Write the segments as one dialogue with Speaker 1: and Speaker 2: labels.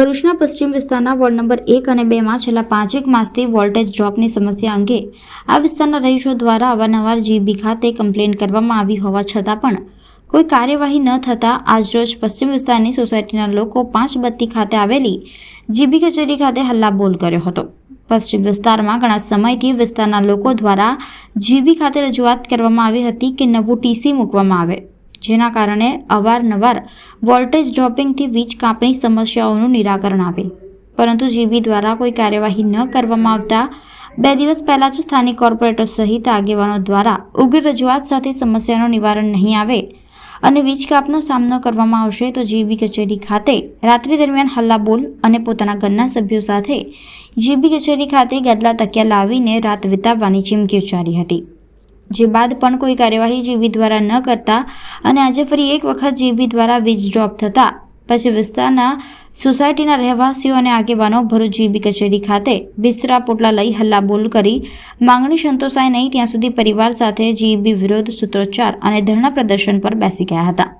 Speaker 1: ભરૂચના પશ્ચિમ વિસ્તારના વોર્ડ નંબર એક અને બેમાં છેલ્લા પાંચેક માસથી વોલ્ટેજ ડ્રોપની સમસ્યા અંગે આ વિસ્તારના રહીશો દ્વારા અવારનવાર જીબી ખાતે કમ્પ્લેન કરવામાં આવી હોવા છતાં પણ કોઈ કાર્યવાહી ન થતાં આજરોજ પશ્ચિમ વિસ્તારની સોસાયટીના લોકો પાંચ બત્તી ખાતે આવેલી જીબી કચેરી ખાતે હલ્લાબોલ કર્યો હતો. પશ્ચિમ વિસ્તારમાં ઘણા સમયથી વિસ્તારના લોકો દ્વારા જીબી ખાતે રજૂઆત કરવામાં આવી હતી કે નવું ટીસી મૂકવામાં આવે. જેના કારણે અવારનવાર વોલ્ટેજ ડ્રોપિંગથી વીજ કાપણી સમસ્યાઓનું નિરાકરણ આવે. પરંતુ જીબી દ્વારા કોઈ કાર્યવાહી ન કરવામાં આવતા બે દિવસ પહેલાં જ સ્થાનિક કોર્પોરેટર સહિત આગેવાનો દ્વારા ઉગ્ર રજૂઆત સાથે સમસ્યાનું નિવારણ નહીં આવે અને વીજ કાપનો સામનો કરવામાં આવશે તો જીબી કચેરી ખાતે રાત્રિ દરમિયાન હલ્લાબોલ અને પોતાના ઘરના સભ્યો સાથે જીબી કચેરી ખાતે ગદલા તકિયા લાવીને રાત વિતાવવાની ચીમકી ઉચ્ચારી હતી. જે બાદ પણ કોઈ કાર્યવાહી જીબી દ્વારા ન કરતા અને આજે ફરી એક વખત જીબી દ્વારા વીજ ડ્રોપ થતા. પછી વિસ્તારના સોસાયટીના રહેવાસીઓ અને આગેવાનો ભરૂચ જીબી કચેરી ખાતે બિસ્તરા પોટલા લઈ હલ્લાબોલ કરી માંગણી સંતોષાય નહીં, ત્યાં સુધી પરિવાર સાથે જીબી વિરોધ સૂત્રોચ્ચાર અને ધરણા પ્રદર્શન પર બેસી ગયા હતા.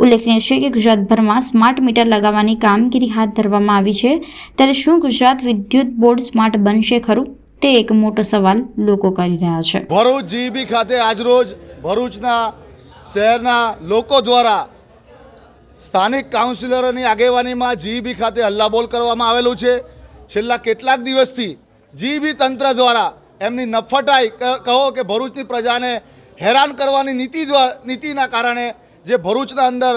Speaker 1: ઉલ્લેખનીય છે કે ગુજરાતભરમાં સ્માર્ટ મીટર લગાવવાની કામગીરી હાથ ધરવામાં આવી છે. ત્યારે શું ગુજરાત વિદ્યુત બોર્ડ સ્માર્ટ બનશે ખરું? તે એક મોટો સવાલ લોકો કરી રહ્યા છે.
Speaker 2: ભરૂચ જીબી ખાતે આજરોજ ભરૂચના શહેરના લોકો દ્વારા સ્થાનિક કાઉન્સિલરોની આગેવાનીમાં જીબી ખાતે હલ્લાબોલ કરવામાં આવેલું છે. છેલ્લા કેટલાક દિવસથી જીબી તંત્ર દ્વારા એમની નફટાઈ કહો કે ભરૂચની પ્રજાને હેરાન કરવાની નીતિ દ્વારા નીતિના કારણે જે ભરૂચના અંદર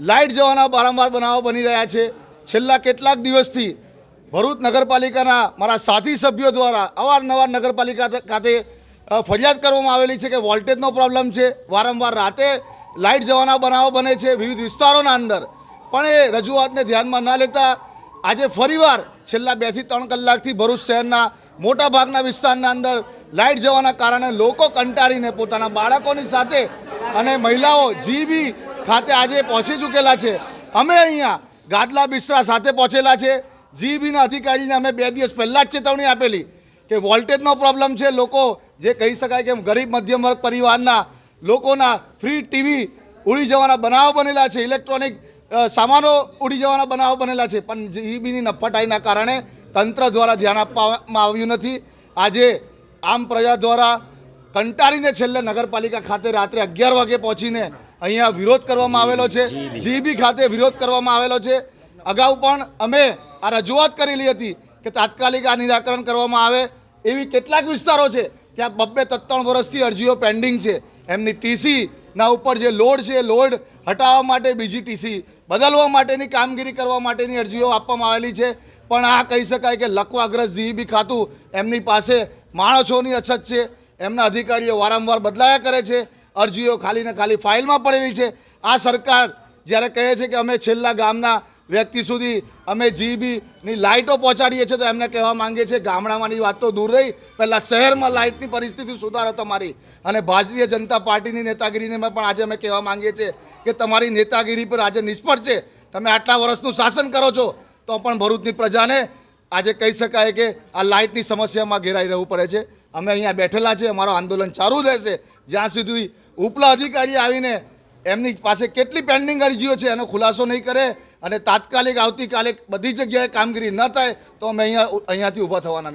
Speaker 2: લાઇટ જવાના વારંવાર બનાવો બની રહ્યા છે. છેલ્લા કેટલાક દિવસથી ભરૂચ નગરપાલિકાના મારા સાથી સભ્યો દ્વારા અવારનવાર નગરપાલિકા ખાતે- ફરિયાદ કરવામાં આવેલી છે કે વોલ્ટેજનો પ્રોબ્લેમ છે. વારંવાર રાતે લાઇટ જવાના બનાવો બને છે વિવિધ વિસ્તારોના અંદર. પણ એ રજૂઆતને ધ્યાનમાં ન લેતા આજે ફરીવાર છેલ્લા બેથી ત્રણ કલાકથી ભરૂચ શહેરના મોટાભાગના વિસ્તારના અંદર લાઇટ જવાના કારણે લોકો કંટાળીને પોતાના બાળકોની સાથે અને મહિલાઓ જીબી ખાતે આજે પહોંચી ચૂકેલા છે. અમે અહીંયા ગાદલા બિસ્તરા સાથે પહોંચેલા છે. જીબીના અધિકારીને અમે બે દિવસ પહેલાં જ ચેતવણી આપેલી કે વોલ્ટેજનો પ્રોબ્લેમ છે. લોકો જે કહી શકાય કે ગરીબ મધ્યમ વર્ગ પરિવારના લોકોના ફ્રી ટીવી ઉડી જવાના બનાવો બનેલા છે. ઇલેક્ટ્રોનિક સામાનો ઉડી જવાના બનાવો બનેલા છે. પણ જીબીની નફટાઈના કારણે તંત્ર દ્વારા ધ્યાન આપવામાં આવ્યું નથી. આજે આમ પ્રજા દ્વારા કંટાળીને છેલ્લે નગરપાલિકા ખાતે રાત્રે અગિયાર વાગે પહોંચીને અહીંયા વિરોધ કરવામાં આવેલો છે. જીબી ખાતે વિરોધ કરવામાં આવેલો છે. અગાઉ પણ અમે આ રજૂઆત કરેલી હતી કે તાત્કાલિક આ નિરાકરણ કરવામાં આવે એવી કેટલાક વિસ્તારો છે ત્યાં બબ્બે ત્રણ વર્ષથી અરજીઓ પેન્ડિંગ છે. એમની ટીસીના ઉપર જે લોડ છે, લોડ હટાવવા માટે બીજી ટીસી બદલવા માટેની કામગીરી કરવા માટેની અરજીઓ આપવામાં આવેલી છે. પણ આ કહી શકાય કે લકવાગ્રસ્ત જીઈબી ખાતું એમની પાસે માણસોની અછત છે. એમના અધિકારીઓ વારંવાર બદલાયા કરે છે. અરજીઓ ખાલી ને ખાલી ફાઇલમાં પડેલી છે. આ સરકાર જ્યારે કહે છે કે અમે છેલ્લા ગામના વ્યક્તિ સુધી અમે જીબીની લાઇટો પહોંચાડીએ છીએ તો એમને કહેવા માંગીએ છીએ, ગામડામાંની વાત તો દૂર રહી, પહેલાં શહેરમાં લાઇટની પરિસ્થિતિ સુધારો તમારી. અને ભારતીય જનતા પાર્ટીની નેતાગીરીને પણ આજે અમે કહેવા માંગીએ છીએ કે તમારી નેતાગીરી પર આજે નિષ્ફળ છે, તમે આટલા વર્ષનું શાસન કરો છો, તો પણ ભરૂચની પ્રજાને આજે કહી શકાય કે આ લાઇટની સમસ્યામાં ઘેરાઈ રહેવું પડે છે. અમે અહીંયા બેઠેલા છે અમારું આંદોલન ચાલુ રહેશે. જ્યાં સુધી ઉપલા અધિકારી આવીને એમની પાસે કેટલી પેન્ડિંગ અરજીઓ છે એનો ખુલાસો નહીં કરે અને તાત્કાલિક આવતીકાલે બધી જગ્યાએ કામગીરી ન થાય તો અમે અહીંયા અહીંયાથી ઊભા થવાના.